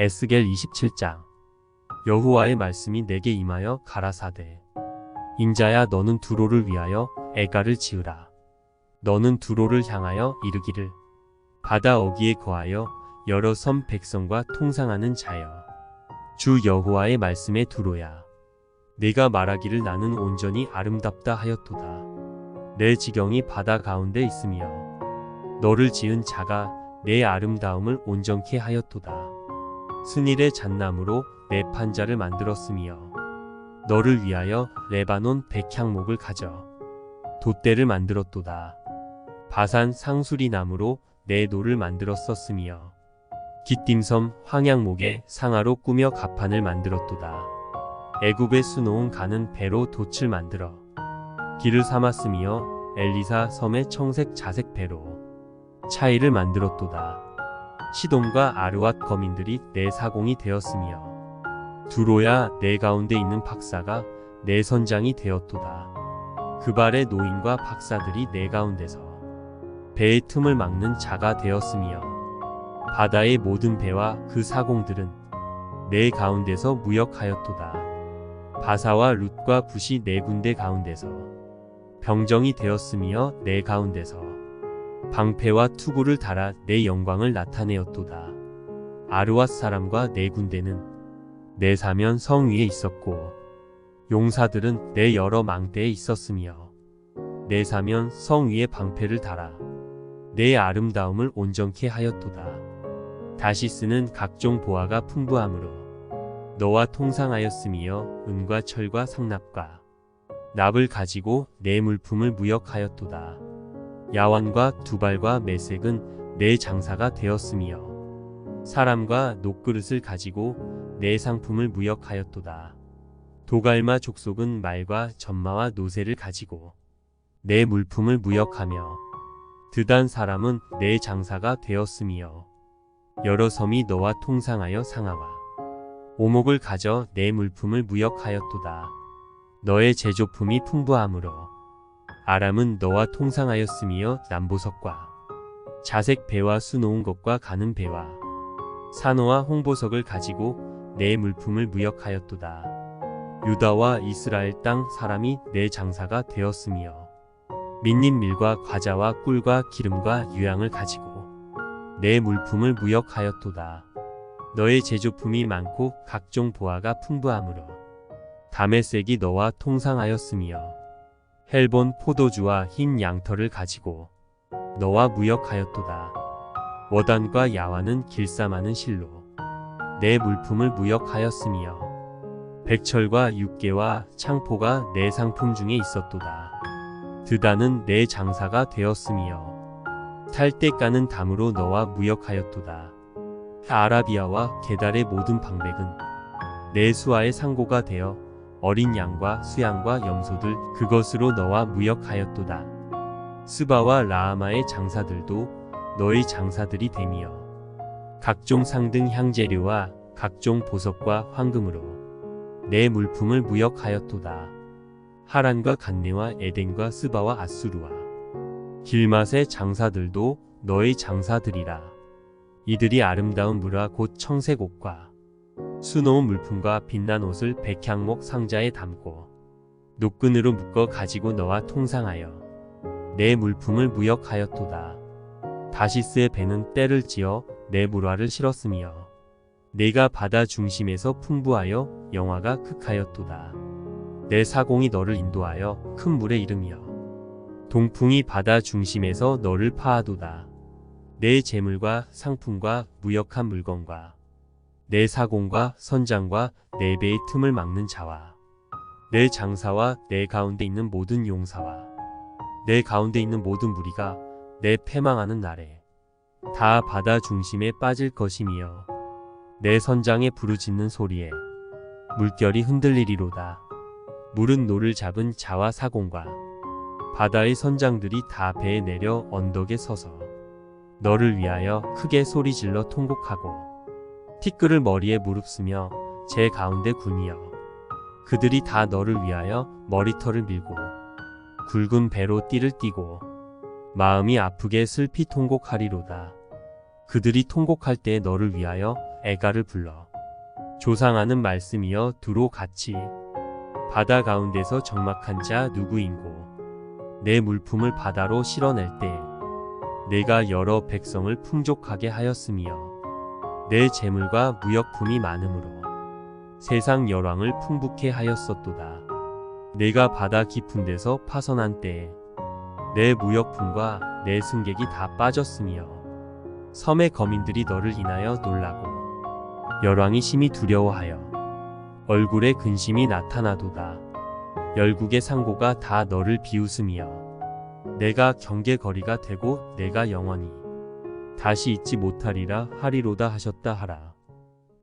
에스겔 27장. 여호와의 말씀이 내게 임하여 가라사대. 인자야 너는 두로를 위하여 애가를 지으라. 너는 두로를 향하여 이르기를. 바다 어기에 거하여 여러 섬 백성과 통상하는 자여. 주 여호와의 말씀에 두로야. 내가 말하기를 나는 온전히 아름답다 하였도다. 내 지경이 바다 가운데 있으며 너를 지은 자가 내 아름다움을 온전케 하였도다 스닐의 잣나무로 내 판자를 만들었으며 너를 위하여 레바논 백향목을 가져 돛대를 만들었도다. 바산 상수리 나무로 내 노를 만들었었으며 기띔섬 황양목에 상아로 꾸며 가판을 만들었도다. 애굽에 수놓은 가는 배로 돛을 만들어 길을 삼았으며 엘리사 섬의 청색 자색 배로 차이를 만들었도다. 시돈과 아르왓 거민들이 내 사공이 되었으며 두로야 내 가운데 있는 박사가 내 선장이 되었도다. 그 발의 노인과 박사들이 내 가운데서 배의 틈을 막는 자가 되었으며 바다의 모든 배와 그 사공들은 내 가운데서 무역하였도다. 바사와 룻과 붓이 내 군대 가운데서 병정이 되었으며 내 가운데서 방패와 투구를 달아 내 영광을 나타내었도다. 아르왓 사람과 내 군대는 내 사면 성 위에 있었고 용사들은 내 여러 망대에 있었으며 내 사면 성 위에 방패를 달아 내 아름다움을 온전케 하였도다. 다시 쓰는 각종 보화가 풍부함으로 너와 통상하였으며 은과 철과 상납과 납을 가지고 내 물품을 무역하였도다. 야완과 두발과 메색은 내 장사가 되었으며 사람과 녹그릇을 가지고 내 상품을 무역하였도다. 도갈마 족속은 말과 전마와 노새를 가지고 내 물품을 무역하며 드단 사람은 내 장사가 되었으며 여러 섬이 너와 통상하여 상하와 오목을 가져 내 물품을 무역하였도다. 너의 제조품이 풍부함으로 아람은 너와 통상하였으며 남보석과 자색 배와 수놓은 것과 가는 배와 산호와 홍보석을 가지고 내 물품을 무역하였도다. 유다와 이스라엘 땅 사람이 내 장사가 되었으며 민님 밀과 과자와 꿀과 기름과 유향을 가지고 내 물품을 무역하였도다. 너의 제조품이 많고 각종 보화가 풍부함으로 다메색이 너와 통상하였으며 헬본 포도주와 흰 양털을 가지고 너와 무역하였도다. 워단과 야와는 길쌈하는 실로 내 물품을 무역하였으며 백철과 육개와 창포가 내 상품 중에 있었도다. 드다는 내 장사가 되었으며 탈때 까는 담으로 너와 무역하였도다. 아라비아와 게달의 모든 방백은 내 수하의 상고가 되어 어린 양과 수양과 염소들 그것으로 너와 무역하였도다. 스바와 라하마의 장사들도 너의 장사들이 되며 각종 상등 향재료와 각종 보석과 황금으로 내 물품을 무역하였도다. 하란과 간네와 에덴과 스바와 아수르와 길맛의 장사들도 너의 장사들이라. 이들이 아름다운 물화 곧 청색 옷과 수놓은 물품과 빛난 옷을 백향목 상자에 담고 노끈으로 묶어 가지고 너와 통상하여 내 물품을 무역하였도다. 다시스의 배는 때를 지어 내 물화를 실었으며 내가 바다 중심에서 풍부하여 영화가 극하였도다. 내 사공이 너를 인도하여 큰 물에 이르며 동풍이 바다 중심에서 너를 파하도다. 내 재물과 상품과 무역한 물건과 내 사공과 선장과 내 배의 틈을 막는 자와 내 장사와 내 가운데 있는 모든 용사와 내 가운데 있는 모든 무리가 내 패망하는 날에 다 바다 중심에 빠질 것이며 내 선장에 부르짖는 소리에 물결이 흔들리리로다. 물은 노를 잡은 자와 사공과 바다의 선장들이 다 배에 내려 언덕에 서서 너를 위하여 크게 소리질러 통곡하고 티끌을 머리에 무릅쓰며 제 가운데 굴며 그들이 다 너를 위하여 머리털을 밀고 굵은 배로 띠를 띠고 마음이 아프게 슬피 통곡하리로다. 그들이 통곡할 때 너를 위하여 애가를 불러 조상하는 말씀이여 두로 같이 바다 가운데서 적막한 자 누구인고 내 물품을 바다로 실어낼 때 내가 여러 백성을 풍족하게 하였으며 내 재물과 무역품이 많으므로 세상 열왕을 풍부케 하였었도다. 내가 바다 깊은 데서 파선한 때에 내 무역품과 내 승객이 다 빠졌으며 섬의 거민들이 너를 인하여 놀라고 열왕이 심히 두려워하여 얼굴에 근심이 나타나도다. 열국의 상고가 다 너를 비웃으며 내가 경계거리가 되고 내가 영원히 다시 잊지 못하리라 하리로다 하셨다 하라.